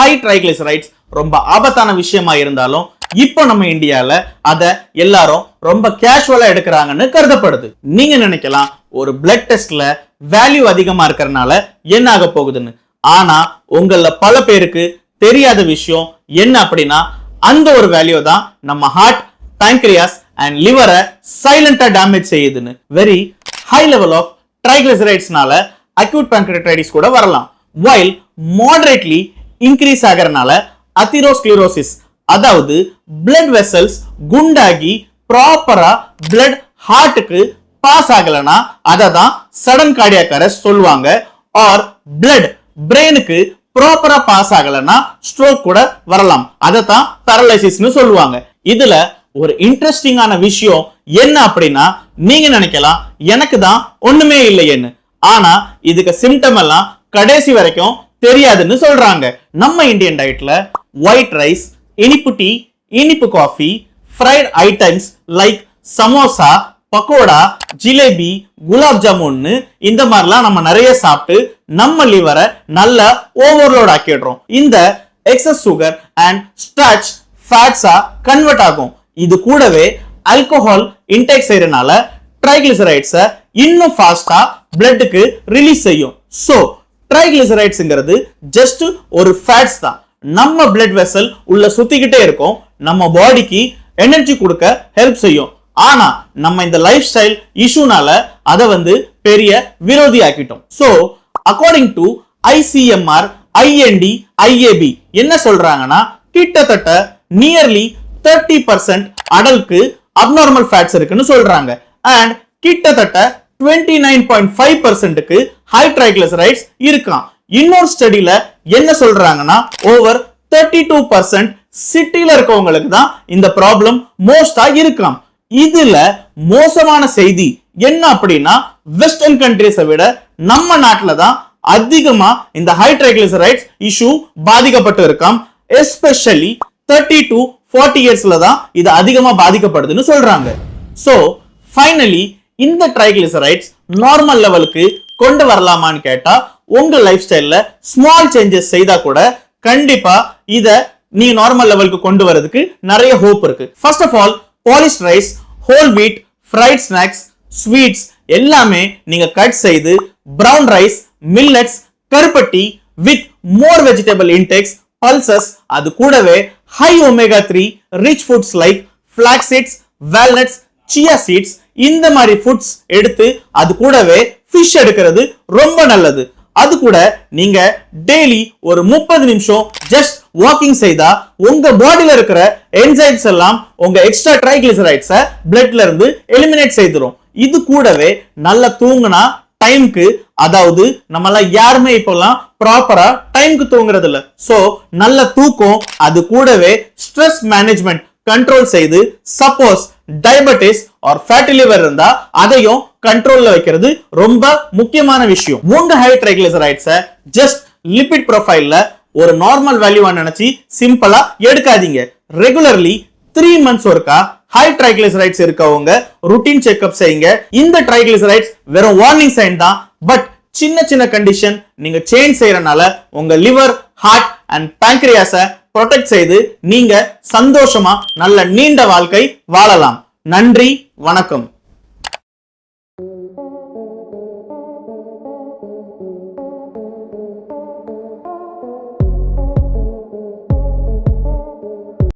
High triglycerides ரொம்ப ஆபத்தான விஷயமா இருந்தாலும் இப்போ நம்ம இந்தியாவில் அதை எல்லாரும் ரொம்ப கேஷுவலாக எடுக்கிறாங்கன்னு கருதப்படுது. நீங்க நினைக்கலாம் ஒரு பிளட் டெஸ்ட்ல வேல்யூ அதிகமா இருக்கிறனால என்ன ஆக போகுதுன்னு. ஆனா உங்கள பல பேருக்கு தெரியாத விஷயம் என்ன அப்படின்னா அந்த ஒரு வேல்யூ தான் நம்ம ஹார்ட் பேங்க்ரியாஸ் அண்ட் லிவரை சைலண்டா டேமேஜ் செய்யுதுன்னு. வெரி ஹை லெவல் ஆஃப் ட்ரைகிளிசரைட்ஸ்னால அக்யூட் pancreatitis கூட வரலாம். வைல் மாடரேட்லி இன்க்ரீஸ் ஆகிறனால அத்திரோஸ்க்ளிரோசிஸ் அதாவது பிளட் வெசல்ஸ் குண்டாகி ப்ராப்பரா பிளட் ஹார்ட்டுக்கு பாஸ் ஆகலனா அதை தான் சடன் கார்டியாக் அரெஸ்ட் சொல்லுவாங்க. ஆர் பிளட் பிரெயினுக்கு ப்ராப்பரா பாஸ் ஆகலனா ஸ்ட்ரோக் கூட வரலாம். அதை தான் பேரலைசிஸ்னு சொல்லுவாங்க. இதுல ஒரு இன்ட்ரெஸ்டிங்கான விஷயம் என்ன அப்படின்னா நீங்க நினைக்கலாம் எனக்கு தான் ஒண்ணுமே இல்லையேன்னு. ஆனா இதுக்கு சிம்டம் எல்லாம் கடைசி வரைக்கும் தெரியாதுன்னு சொல்றாங்க. நம்ம இந்தியன் டயட்ல ஒயிட் ரைஸ் இனிப்பு டீ இனிப்பு coffee fried items like samosa pakora jalebi gulab ஜாமுன்னு இந்த மாதிரிலாம் நம்ம நிறைய சாப்பிட்டு நம்ம லிவரை நல்ல ஓவர்லோட் ஆக்கிடுறோம். இந்த எக்ஸஸ் சுகர் அண்ட் ஸ்டாச் ஃபேட்ஸா கன்வெர்ட் ஆகும். இது கூடவே ஆல்கோஹால் இன்டேக் செய்யறதுனால ட்ரைகிளிசரைட்ஸை இன்னும் ஃபாஸ்டா பிளட்டுக்கு ரிலீஸ் செய்யும். ஸோ ட்ரைகிளிசரைட்ஸ்ங்கிறது ஜஸ்ட் ஒரு ஃபேட்ஸ் தான். நம்ம பிளட் வெசல் உள்ள சுத்திக்கிட்டே இருக்கும். நம்ம பாடிக்கு எனர்ஜி கொடுக்க ஹெல்ப் செய்யும். ஆனா நம்ம இந்த லைஃப் ஸ்டைல் இஷ்யூனால அதை வந்து பெரிய விரோதி ஆக்கிட்டோம் so according to ICMR INDIAB என்ன சொல்றாங்கன்னா கிட்டத்தட்ட நியர்லி தேர்ட்டி பர்சன்ட் அடல்க்கு அப்நார்மல் ஃபேட்ஸ் இருக்குன்னு சொல்றாங்க. அண்ட் கிட்டத்தட்ட டுவெண்ட்டி நைன் பாயிண்ட் ஃபைவ் பர்சன்ட்டுக்கு ஹை ட்ரைக்ளசரைட்ஸ் இருக்கான் இன்னொரு ஸ்டடியில என்ன சொல்றாங்கன்னா ஓவர் தேர்ட்டி டூ பர்சன்ட் சிட்டியில இருக்கவங்களுக்கு தான் இந்த ப்ராப்ளம் மோஸ்டா இருக்காம் இதுல மோசமான செய்தி என்ன அப்படின்னா வெஸ்டர்ன் கண்ட்ரிஸை விட நம்ம நாட்டில தான் அதிகமா இந்த ஹை ட்ரைகிளிசரைட்ஸ் இஷ்யூ பாதிக்கப்பட்டு இருக்காம். எஸ்பெஷலி தேர்ட்டி டு ஃபார்ட்டி இயர்ஸ்ல தான் இது அதிகமா பாதிக்கப்படுதுன்னு சொல்றாங்க. சோ ஃபைனலி இந்த ட்ரைகிளிசரைட்ஸ் நார்மல் லெவலுக்கு கொண்டு வரலாமான்னு கேட்டா உங்க லைஃப் ஸ்டைல்ல ஸ்மால் சேஞ்சஸ் செய்தா கூட கண்டிப்பா இத நீங்க நார்மல் லெவலுக்கு கொண்டு வரதுக்கு நிறைய ஹோப் இருக்கு. First of all polish rice whole wheat fried snacks sweets எல்லாமே நீங்க கட் செய்து பிரவுன் ரைஸ் மில்லட்ஸ் கருப்பட்டி with more vegetable index pulses அது கூடவே high omega three rich foods like flax seeds walnuts chia seeds இந்த மாதிரி foods எடுத்து அது கூடவே ஃபிஷ் எடுக்கிறது ரொம்ப நல்லது. அது கூட நீங்க டெய்லி ஒரு முப்பது நிமிஷம் ஜஸ்ட் வாக்கிங் செய்தா உங்க பாடியில இருக்கிற என்சைம்ஸ் எல்லாம் உங்க எக்ஸ்ட்ரா ட்ரைகிளிசரைட்ஸை பிளட்ல இருந்து எலிமினேட் செய்துரும். இது கூடவே நல்லா தூங்குனா டைம்க்கு அதாவது நம்மளாம் யாருமே இப்போல்லாம் ப்ராப்பரா டைம்க்கு தூங்குறது இல்லை ஸோ நல்ல தூக்கம் அது கூடவே ஸ்ட்ரெஸ் மேனேஜ்மெண்ட் கண்ட்ரோல் செய்து suppose diabetes or fatty liver இருந்தா அதையும் கண்ட்ரோல்ல வைக்கிறது ரொம்ப முக்கியமான விஷயம். உங்க ஹை ட்ரைகிளிசரைட்ஸை ஜஸ்ட் லிபிட் ப்ரொஃபைல்ல ஒரு நார்மல் வேல்யூவா நினைச்சு சிம்பிளா எடுக்காதீங்க. ரெகுலர்லி த்ரீ மந்த்ஸ் ஒருக்கா ஹை ட்ரைகிளிசரைட்ஸ் இருக்கவங்க ருட்டீன் செக்அப் செய்யுங்க. இந்த ட்ரைகிளிசரைட்ஸ் வெறும் வார்னிங் சைன் தான். பட் சின்ன சின்ன கண்டிஷன் நீங்க சேஞ்ச் செய்யறனால உங்க லிவர் ஹார்ட் அண்ட் பேங்க்ரியாஸை ப்ரொடெக்ட் செய்து நீங்க சந்தோஷமா நல்ல நீண்ட வாழ்க்கை வாழலாம். நன்றி வணக்கம்.